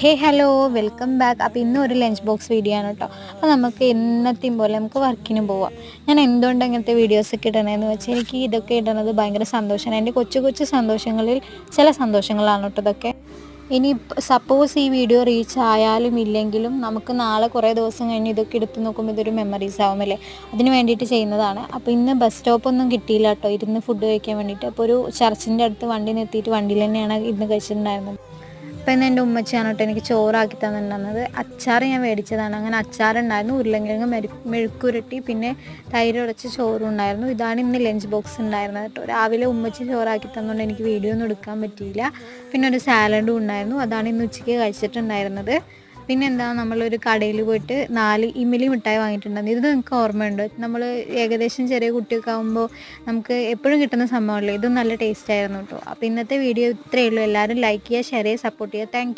ഹേ hello welcome back അപ്പോൾ ഇന്നും ഒരു ലഞ്ച് ബോക്സ് വീഡിയോ ആണ് കേട്ടോ അപ്പോൾ നമുക്ക് എന്നത്തെയും പോലെ നമുക്ക് വർക്കിന് പോവാം. ഞാൻ എന്തുകൊണ്ട് അങ്ങനത്തെ വീഡിയോസൊക്കെ ഇടണമെന്ന് വെച്ചാൽ എനിക്ക് ഇതൊക്കെ ഇടുന്നത് ഭയങ്കര സന്തോഷമാണ് എന്റെ കൊച്ചു കൊച്ചു സന്തോഷങ്ങളിൽ ചില സന്തോഷങ്ങളാണ് കേട്ടോ ഇതൊക്കെ. ഇനി സപ്പോസ് ഈ വീഡിയോ റീച്ച് ആയാലും ഇല്ലെങ്കിലും നമുക്ക് നാളെ കുറേ ദിവസം കഴിഞ്ഞ് ഇതൊക്കെ എടുത്ത് നോക്കുമ്പോൾ ഇതൊരു മെമ്മറീസ് ആവുമല്ലേ അതിന് വേണ്ടിയിട്ട് ചെയ്യുന്നതാണ്. അപ്പോൾ ഇന്ന് ബസ് സ്റ്റോപ്പൊന്നും കിട്ടിയില്ല കേട്ടോ ഇരുന്ന് ഫുഡ് കഴിക്കാൻ വേണ്ടിയിട്ട്. അപ്പോൾ ഒരു ചർച്ചിന്റെ അടുത്ത് വണ്ടി നിർത്തിയിട്ട് വണ്ടിയിൽ തന്നെയാണ് ഇന്ന് കഴിച്ചിട്ടുണ്ടായിരുന്നത്. അപ്പം എന്റെ ഉമ്മച്ചിയാണ് കേട്ടോ എനിക്ക് ചോറാക്കി തന്നിട്ടുണ്ടെന്നത് അച്ചാർ ഞാൻ മേടിച്ചതാണ്. അങ്ങനെ അച്ചാറുണ്ടായിരുന്നു. ഉരുളങ്കിഴങ്ങ് മെരു മെഴുക്കുരുട്ടി പിന്നെ തൈര് ഉടച്ച് ചോറും ഉണ്ടായിരുന്നു. ഇതാണ് ഇന്ന് ലഞ്ച് ബോക്സ് ഉണ്ടായിരുന്നത് കേട്ടോ. രാവിലെ ഉമ്മച്ചി ചോറാക്കി തന്നുകൊണ്ട് എനിക്ക് വീഡിയോ ഒന്നും എടുക്കാൻ പറ്റിയില്ല. പിന്നെ ഒരു സാലഡും ഉണ്ടായിരുന്നു. അതാണ് ഇന്ന് ഉച്ചയ്ക്ക് കഴിച്ചിട്ടുണ്ടായിരുന്നത്. പിന്നെ എന്താ നമ്മളൊരു കടയിൽ പോയിട്ട് നാല് ഇമിലി മിഠായി വാങ്ങിയിട്ടുണ്ടായിരുന്നു. ഇത് നിങ്ങൾക്ക് ഓർമ്മയുണ്ട്? നമ്മൾ ഏകദേശം ചെറിയ കുട്ടിയൊക്കെ ആകുമ്പോൾ നമുക്ക് എപ്പോഴും കിട്ടുന്ന സംഭവമല്ലേ? ഇതും നല്ല ടേസ്റ്റ് ആയിരുന്നു കേട്ടോ അപ്പോൾ ഇന്നത്തെ വീഡിയോ ഇത്രയേ ഉള്ളൂ. എല്ലാവരും ലൈക്ക് ചെയ്യുക ഷെയർ ചെയ്യുക സപ്പോർട്ട് ചെയ്യുക. താങ്ക്